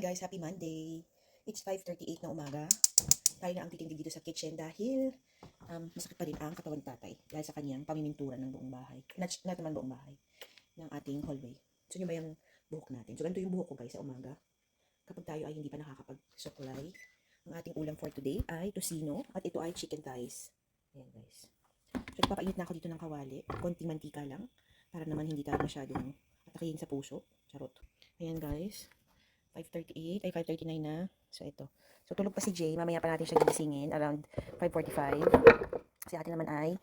Hi guys, happy Monday. It's 5.38 na umaga. Tayo na ang titindig dito sa kitchen dahil um, masakit pa rin ang katawan tatay dahil sa kanyang pamimintura ng buong bahay. Not, not naman buong bahay, ng ating hallway. So nyo ba yung buhok natin? So ganito yung buhok ko guys sa umaga. Kapag tayo ay hindi pa nakakapag-supply, ang ating ulam for today ay tosino at ito ay chicken thighs. Ayan guys. So ipapainit na ako dito ng kawali. Konting mantika lang para naman hindi tayo masyadong atakihin sa puso. Charot. Ayan guys. 5.38, ay 5.39 na. So, ito. So, tulog pa si Jay. Mamaya pa natin siya gigisingin around 5.45. Si ate naman ay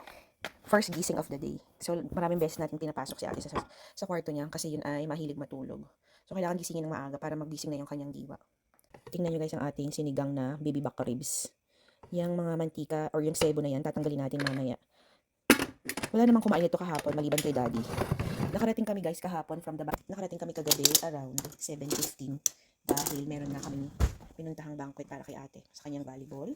first gising of the day. So, maraming beses natin pinapasok si ate sa, sa kwarto niya kasi yun ay mahilig matulog. So, kailangan gisingin ng maaga para magising na yung kanyang diwa. Tingnan nyo guys ang ating sinigang na baby back ribs. Yung mga mantika or yung sebo na yan, tatanggalin natin mamaya. Wala namang kumain ito kahapon maliban kay daddy. Nakarating kami guys kahapon from the back. Nakarating kami kagabi around 7.15 dahil meron na kami pinuntahang banquet para kay ate sa kanyang volleyball.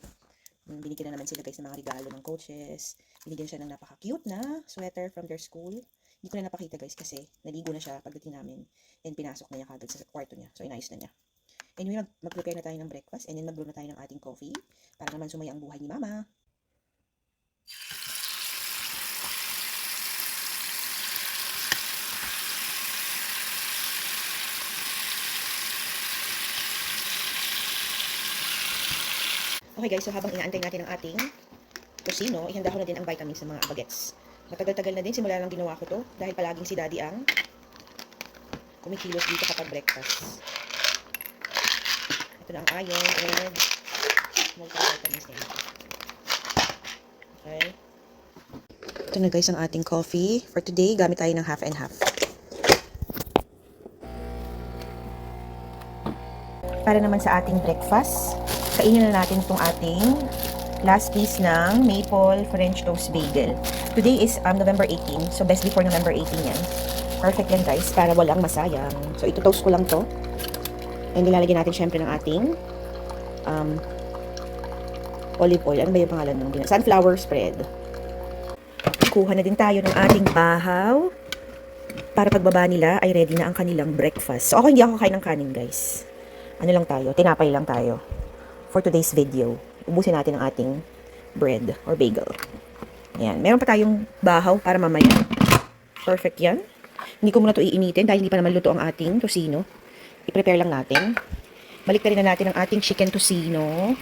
Mm, Binigyan na naman sila guys ng mga regalo ng coaches. Binigyan siya ng napaka-cute na sweater from their school. Hindi ko na napakita guys kasi naligo na siya pagdating namin and pinasok na niya kagad sa kwarto niya. So inayos na niya. Anyway, mag- mag-prepare na tayo ng breakfast and then mag-brew na tayo ng ating coffee para naman sumaya ang buhay ni mama. Okay guys, so habang inaantay natin ang ating tosino, ihanda ko na din ang vitamins ng mga bagets. Matagal-tagal na din, simula lang ginawa ko to dahil palaging si daddy ang kumikilos dito kapag breakfast. Ito na ang iron and multivitamins din. Okay. Ito na guys ang ating coffee. For today, gamit tayo ng half and half. Para naman sa ating breakfast, kainin na natin itong ating last piece ng maple French toast bagel. Today is um, November 18, so best before November 18 yan. Perfect yan guys, para walang masayang. So ito toast ko lang to. And nilalagyan natin syempre ng ating um, olive oil. Ano ba yung pangalan ng Sunflower spread. Kuha na din tayo ng ating bahaw. Para pagbaba nila ay ready na ang kanilang breakfast. So ako hindi ako kain ng kanin guys. Ano lang tayo, tinapay lang tayo for today's video. Ubusin natin ang ating bread or bagel. Ayan. Meron pa tayong bahaw para mamaya. Perfect yan. Hindi ko muna ito iinitin dahil hindi pa naman luto ang ating tosino. I-prepare lang natin. Balik na natin ang ating chicken tosino.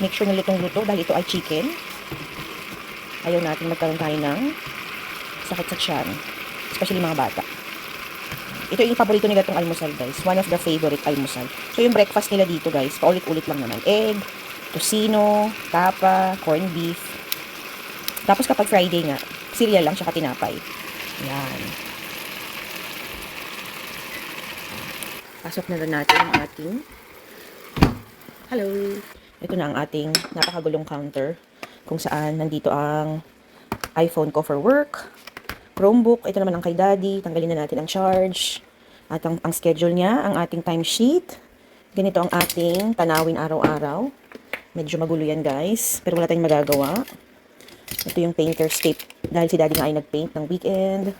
Make sure na lutong-luto dahil ito ay chicken. Ayaw natin magkaroon tayo ng sakit sa tiyan. Especially mga bata. Ito yung paborito nila itong almusal, guys. One of the favorite almusal. So, yung breakfast nila dito, guys, paulit-ulit lang naman. Egg, tosino, tapa, corned beef. Tapos kapag Friday nga, cereal lang siya katinapay. Yan. Pasok na rin natin ang ating Hello! Ito na ang ating napakagulong counter kung saan nandito ang iPhone ko for work, Chromebook, ito naman ang kay Daddy, tanggalin na natin ang charge, at ang, ang schedule niya, ang ating timesheet, ganito ang ating tanawin araw-araw. Medyo magulo yan guys, pero wala tayong magagawa. Ito yung painter's tape, dahil si Daddy nga ay nagpaint ng weekend.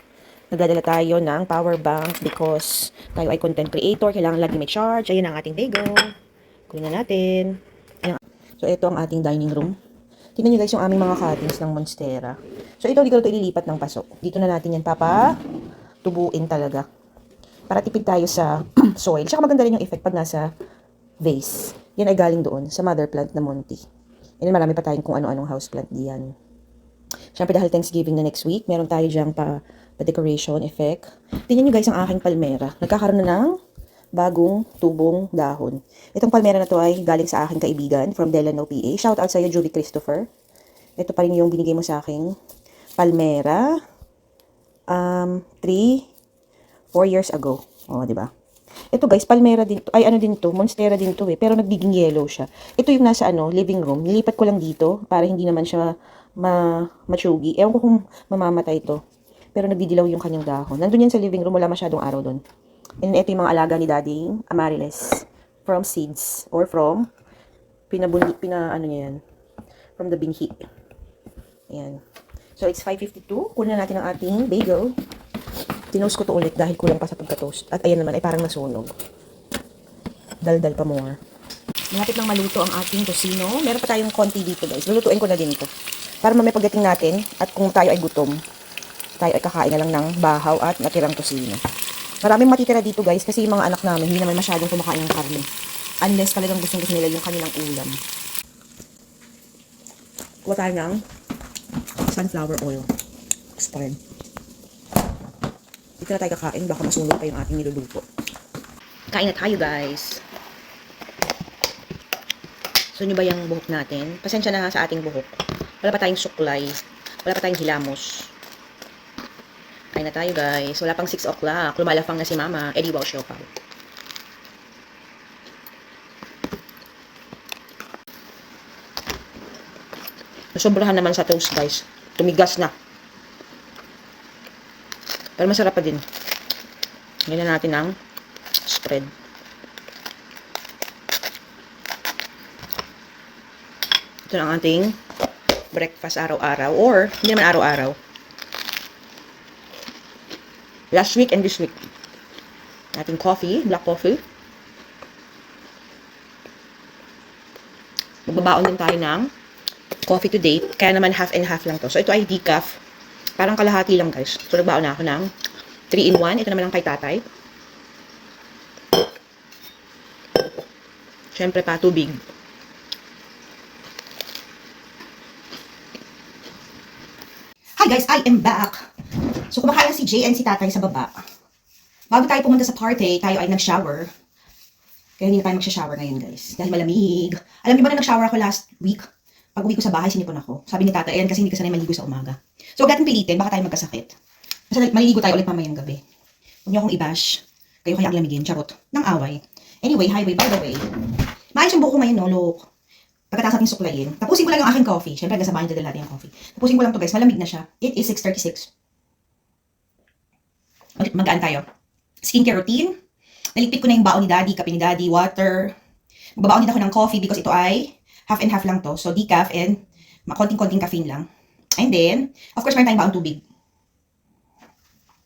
Nagdadala tayo ng power bank because tayo ay content creator, kailangan lagi may charge. Ayan ang ating bagel. Kunin na natin. Ayan. So, ito ang ating dining room. Tingnan nyo guys yung aming mga cuttings ng Monstera. So, ito, ko ito ililipat ng pasok. Dito na natin yan papa tubuin talaga. Para tipid tayo sa soil. Tsaka maganda rin yung effect pag nasa vase. Yan ay galing doon sa mother plant na Monty. And then, marami pa tayong kung ano-anong house plant diyan. Siyempre dahil Thanksgiving na next week, meron tayo diyang pa, pa decoration effect. Tingnan nyo guys ang aking palmera. Nagkakaroon na ng bagong tubong dahon. Itong palmera na to ay galing sa aking kaibigan from Delano, PA. Shout out sa iyo, Julie Christopher. Ito pa rin yung binigay mo sa aking palmera. Um, 3, 4 years ago. O, di ba? Ito guys, palmera din to. Ay, ano din to? Monstera din to eh. Pero nagiging yellow siya. Ito yung nasa ano, living room. Nilipat ko lang dito para hindi naman siya ma machugi. Ewan ko kung mamamatay to. Pero nagdidilaw yung kanyang dahon. Nandun yan sa living room. Wala masyadong araw doon. And ito yung mga alaga ni Daddy Amariles. From seeds. Or from pinabunyi, pina, ano niya yan. From the binhi. Ayan. So, it's 5.52. Kunin na natin ang ating bagel. Tinost ko to ulit dahil kulang pa sa pagka-toast. At ayan naman ay parang nasunog. Daldal pa more. Malapit nang maluto ang ating tosino. Meron pa tayong konti dito guys. Lulutuin ko na din ito. Para mamaya pagdating natin at kung tayo ay gutom, tayo ay kakain na lang ng bahaw at natirang tosino. Maraming matitira dito guys kasi yung mga anak namin hindi naman masyadong kumakain ng karne. Unless talagang gustong gusto nila yung kanilang ulam. Kuha tayo ng sunflower oil. Spread. Dito na tayo kakain, baka masunog pa yung ating niluluto. Kain na tayo guys. So, nyo ba yung buhok natin? Pasensya na nga sa ating buhok. Wala pa tayong suklay. Wala pa tayong hilamos. Kain na tayo guys. Wala pang 6 o'clock. Lumalafang na si mama. Eddie wow siopaw. Sobrahan naman sa toast guys. Tumigas na. Pero masarap pa din. Na natin ang spread. Ito na ang ating breakfast araw-araw or hindi naman araw-araw. Last week and this week. Ating coffee, black coffee. Magbabaon din tayo ng coffee to date. Kaya naman half and half lang to. So ito ay decaf. Parang kalahati lang guys. So nagbaon na ako ng 3 in 1. Ito naman lang kay tatay. Siyempre pa, tubig. Hi guys, I am back. So kumakain si Jay and si tatay sa baba. Bago tayo pumunta sa party, tayo ay nag-shower. Kaya hindi na tayo mag-shower ngayon guys. Dahil malamig. Alam niyo ba na nag-shower ako last week? Pag uwi ko sa bahay, sinipon ako. Sabi ni tatay, ayan kasi hindi ka sanay maligo sa umaga. So huwag natin pilitin, baka tayo magkasakit. Kasi maliligo tayo ulit mamayang gabi. Huwag niyo akong i-bash. Kayo kaya ang lamigin, charot. Ng away. Anyway, highway, by the way. Maayos yung buko ko ngayon, no, look. Pagkatapos natin suklayin. Tapusin ko lang yung aking coffee. Siyempre, nasa bahay dadala natin yung coffee. Tapusin ko lang to guys. Malamig na siya. It is 6.36. Mag- Magaan tayo. Skincare routine. Naligpit ko na yung baon ni daddy, kape ni daddy, water. Magbabaon din ako ng coffee because ito ay half and half lang to. So, decaf and konting-konting caffeine lang. And then, of course, meron tayong baon tubig.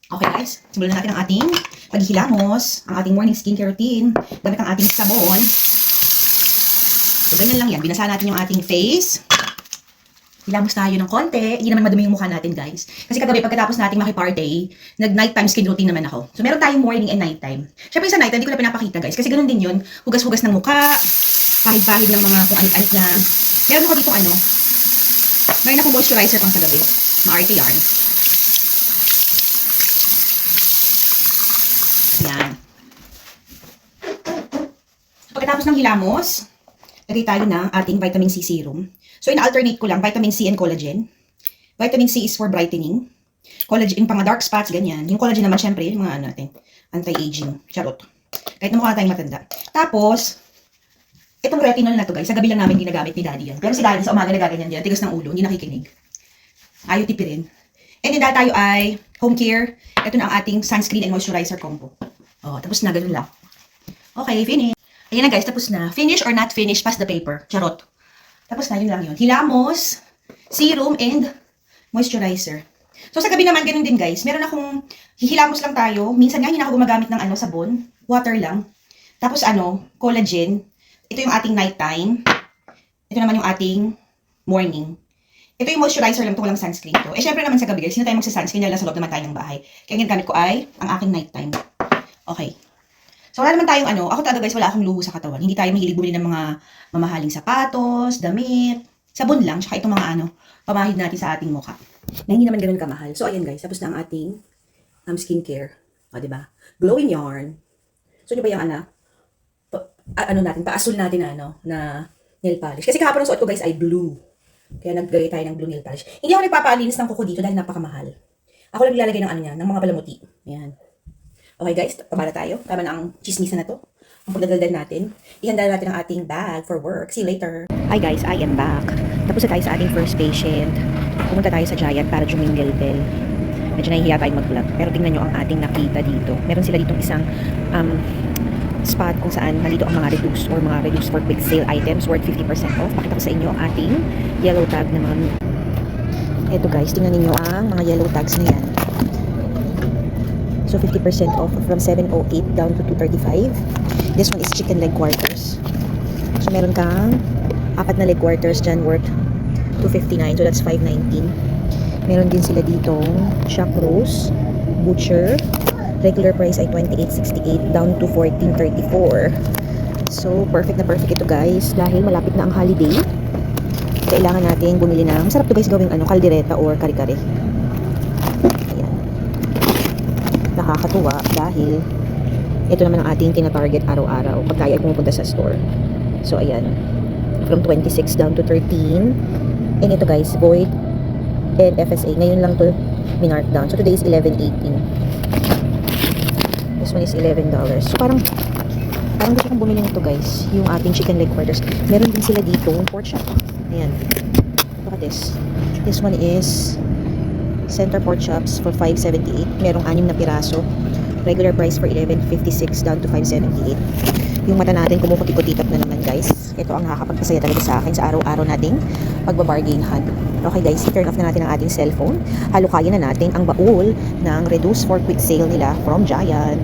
Okay guys, simulan na natin ang ating paghihilamos, ang ating morning skincare routine, gamit ang ating sabon. So, ganyan lang yan. Binasa natin yung ating face. Hilamos tayo ng konti. Hindi naman madumi yung mukha natin, guys. Kasi kagabi, pagkatapos nating makiparty, nag-nighttime skin routine naman ako. So, meron tayong morning and nighttime. Siyempre sa nighttime, hindi ko na pinapakita, guys. Kasi ganun din yun. Hugas-hugas ng mukha, pahid-pahid ng mga kung anit-anit na. Meron ako dito ano, meron ako moisturizer pang sa gabi. Maarte yarn. Yan. Pagkatapos ng hilamos, lagay tayo ng ating vitamin C serum. So, ina-alternate ko lang vitamin C and collagen. Vitamin C is for brightening. Collagen, yung mga dark spots, ganyan. Yung collagen naman, syempre, yung mga ano natin, anti-aging. Charot. Kahit na mukha tayong matanda. Tapos, itong retinol na to, guys, sa gabi lang namin ginagamit ni daddy yan. Pero si daddy, sa umaga nagaganyan yan, tigas ng ulo, hindi nakikinig. Ayaw tipirin. And then, dahil tayo ay home care, ito na ang ating sunscreen and moisturizer combo. Oh, tapos na, ganun lang. Okay, finish. Ayan na guys, tapos na. Finish or not finish, pass the paper. Charot. Tapos na, yun lang yun. Hilamos, serum, and moisturizer. So sa gabi naman, ganun din guys. Meron akong, hihilamos lang tayo. Minsan nga, hindi ako gumagamit ng ano, sabon. Water lang. Tapos ano, collagen. Ito yung ating nighttime. Ito naman yung ating morning. Ito yung moisturizer lang to, walang sunscreen to. Eh, syempre naman sa gabi guys, hindi tayo magsa-sunscreen dahil nasa loob naman tayo ng bahay. Kaya ang gamit ko ay ang aking nighttime. Okay. So, wala naman tayong ano, ako talaga guys, wala akong luho sa katawan. Hindi tayo mahilig bumili ng mga mamahaling sapatos, damit, sabon lang, tsaka itong mga ano, pamahid natin sa ating mukha. Na hindi naman ganun kamahal. So, ayan guys, tapos na ang ating um, skincare. O, di ba? Glowing yarn. So, di ba yung ano, pa, ano natin, paasul natin na ano, na nail polish. Kasi kahapon ang suot ko guys ay blue. Kaya naggagay tayo ng blue nail polish. Hindi ako nagpapaalinis ng kuko dito dahil napakamahal. Ako lang nilalagay ng ano niya, ng mga palamuti. Ayan. Okay guys, pabala tayo. Tama na ang chismisa na to. Ang pagdadaldal natin. Ihanda natin ang ating bag for work. See you later. Hi guys, I am back. Tapos na tayo sa ating first patient. Pumunta tayo sa Giant para jumingle bell. Medyo nahihiya tayong mag-vlog. Pero tingnan nyo ang ating nakita dito. Meron sila ditong isang um, spot kung saan nandito ang mga reduced or mga reduced for quick sale items worth 50% off. Pakita ko sa inyo ang ating yellow tag na mga Ito guys, tingnan ninyo ang mga yellow tags na yan. So 50% off from 708 down to 235. This one is chicken leg quarters. So meron kang apat na leg quarters dyan worth 259. So that's 519. Meron din sila ditong shock roast, butcher. Regular price ay 28.68 down to 14.34. So perfect na perfect ito guys dahil malapit na ang holiday. Kailangan nating bumili ng masarap to guys gawing ano, kaldereta or kare-kare. Ayan. Nakakatuwa dahil ito naman ang ating tina-target araw-araw pag tayo ay pumupunta sa store. So ayan. From 26 down to 13. And ito guys, Void and FSA. Ngayon lang to minark down. So today is 11.18. This one is $11. So parang parang gusto kong bumili nito guys. Yung ating chicken leg quarters. Meron din sila dito pork chop. Ayan. Look at this. This one is center pork chops for 5.78. Merong anim na piraso. Regular price for 11.56 down to 5.78. Yung mata natin kumukuti-kutitap na naman guys. Ito ang nakakapagpasaya talaga sa akin sa araw-araw nating pagbabargain hunt. Okay guys, turn off na natin ang ating cellphone. Halukayin na natin ang baul ng reduce for quick sale nila from Giant.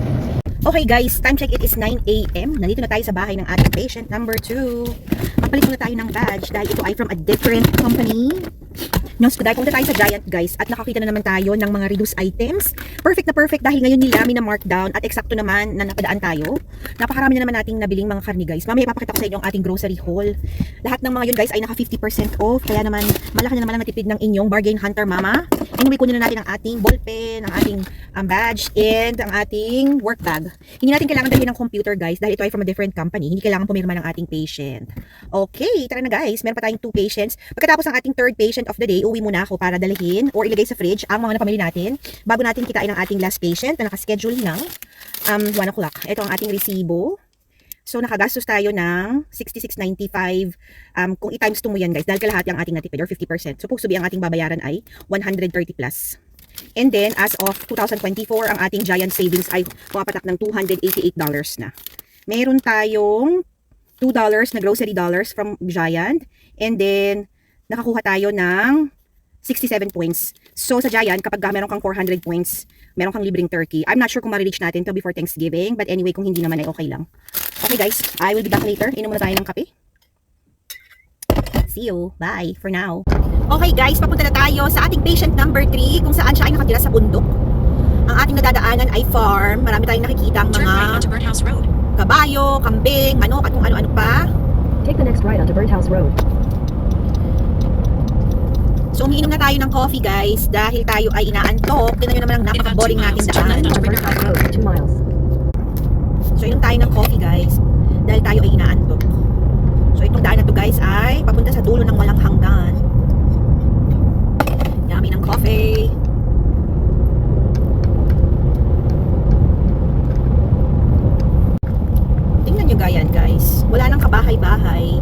Okay guys, time check it is 9 a.m. Nandito na tayo sa bahay ng ating patient number 2. Magpalit muna tayo ng badge dahil ito ay from a different company. News ko dahil pumunta tayo sa Giant guys at nakakita na naman tayo ng mga reduced items. Perfect na perfect dahil ngayon nila mina-markdown at eksakto naman na napadaan tayo. Napakarami na naman nating nabiling mga karni guys. Mamaya ipapakita ko sa inyo ang ating grocery haul. Lahat ng mga yun guys ay naka 50% off. Kaya naman malaki na naman ang natipid ng inyong bargain hunter mama. Anyway, kunin na natin ang ating ballpen, ang ating um, badge, and ang ating work bag. Hindi natin kailangan dalhin ng computer guys dahil ito ay from a different company. Hindi kailangan pumirma ng ating patient. Okay, tara na guys. Meron pa tayong two patients. Pagkatapos ng ating third patient of the day, uwi muna ako para dalhin or ilagay sa fridge ang mga napamili natin bago natin kitain ang ating last patient na nakaschedule ng um, 1 o'clock. Ito ang ating resibo. So, nakagastos tayo ng 66.95 um, kung i-times 2 mo yan guys dahil kalahati ang ating natipid or 50%. Supposed to be ang ating babayaran ay 130 plus. And then, as of 2024, ang ating giant savings ay pumapatak ng $288 na. Meron tayong $2 na grocery dollars from Giant. And then, nakakuha tayo ng 67 points. So, sa Giant, kapag meron kang 400 points, meron kang libreng turkey. I'm not sure kung ma-reach natin to before Thanksgiving. But anyway, kung hindi naman ay okay lang. Okay guys, I will be back later. Inom muna tayo ng kape. See you. Bye for now. Okay guys, papunta na tayo sa ating patient number 3 kung saan siya ay nakatira sa bundok. Ang ating nadadaanan ay farm. Marami tayong nakikita ang mga onto Birdhouse Road. kabayo, kambing, manok at kung ano-ano pa. Take the next right onto Birdhouse Road. So umiinom na tayo ng coffee guys dahil tayo ay inaantok. Tingnan nyo naman ang napaka-boring natin daan. On Birdhouse Road, 2 miles. So inom tayo ng coffee guys dahil tayo ay inaantok. So itong daan na to guys ay papunta sa dulo ng walang hanggan. Yummy ng coffee. Tingnan nyo gayan guys. Wala nang kabahay-bahay.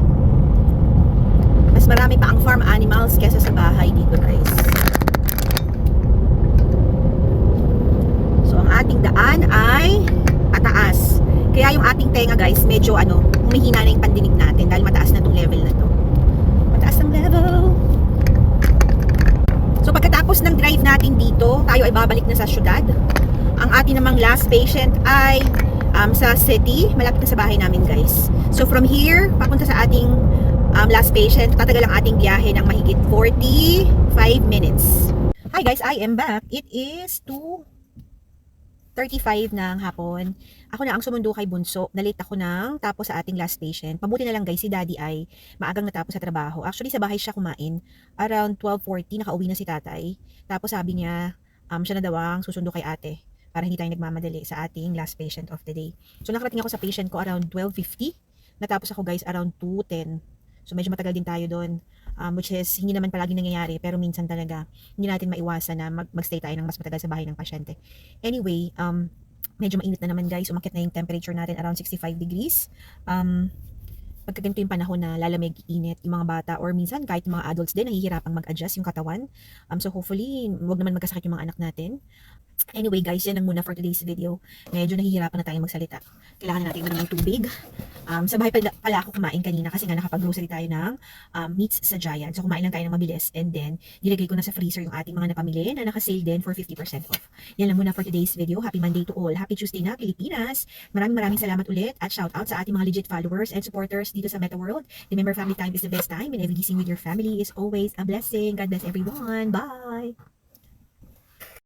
Marami pa ang farm animals kesa sa bahay dito guys. So ang ating daan ay pataas. Kaya yung ating tenga guys, medyo ano, humihina na yung pandinig natin dahil mataas na tong level na to. Mataas ang level. So pagkatapos ng drive natin dito, tayo ay babalik na sa syudad. Ang ating namang last patient ay um, sa city, malapit na sa bahay namin guys. So from here, papunta sa ating um, last patient, tatagal ang ating biyahe ng mahigit 45 minutes. Hi guys, I am back. It is 2.35 ng hapon. Ako na ang sumundo kay Bunso. Nalate ako ng tapos sa ating last patient. Mabuti na lang guys, si daddy ay maagang natapos sa trabaho. Actually, sa bahay siya kumain. Around 12.40, nakauwi na si tatay. Tapos sabi niya, um, siya na daw ang susundo kay ate para hindi tayo nagmamadali sa ating last patient of the day. So nakarating ako sa patient ko around 12.50. Natapos ako guys around 2.10. So medyo matagal din tayo doon. Um, which is hindi naman palagi nangyayari pero minsan talaga hindi natin maiwasan na mag magstay tayo ng mas matagal sa bahay ng pasyente. Anyway, um, medyo mainit na naman guys. Umakit na yung temperature natin around 65 degrees. Um, pagka yung panahon na lalamig, init, yung mga bata or minsan kahit mga adults din nahihirapang mag-adjust yung katawan. Um, so hopefully, wag naman magkasakit yung mga anak natin. Anyway guys, yan lang muna for today's video. Medyo nahihirapan na tayong magsalita. Kailangan na natin ng tubig. Um, sa bahay pala, pala ako kumain kanina kasi nga nakapag-grocery tayo ng um, meats sa Giant. So kumain lang tayo ng mabilis and then nilagay ko na sa freezer yung ating mga napamili na nakasale din for 50% off. Yan lang muna for today's video. Happy Monday to all. Happy Tuesday na Pilipinas. Maraming maraming salamat ulit at shout out sa ating mga legit followers and supporters dito sa Meta World. Remember family time is the best time and every with your family is always a blessing. God bless everyone. Bye!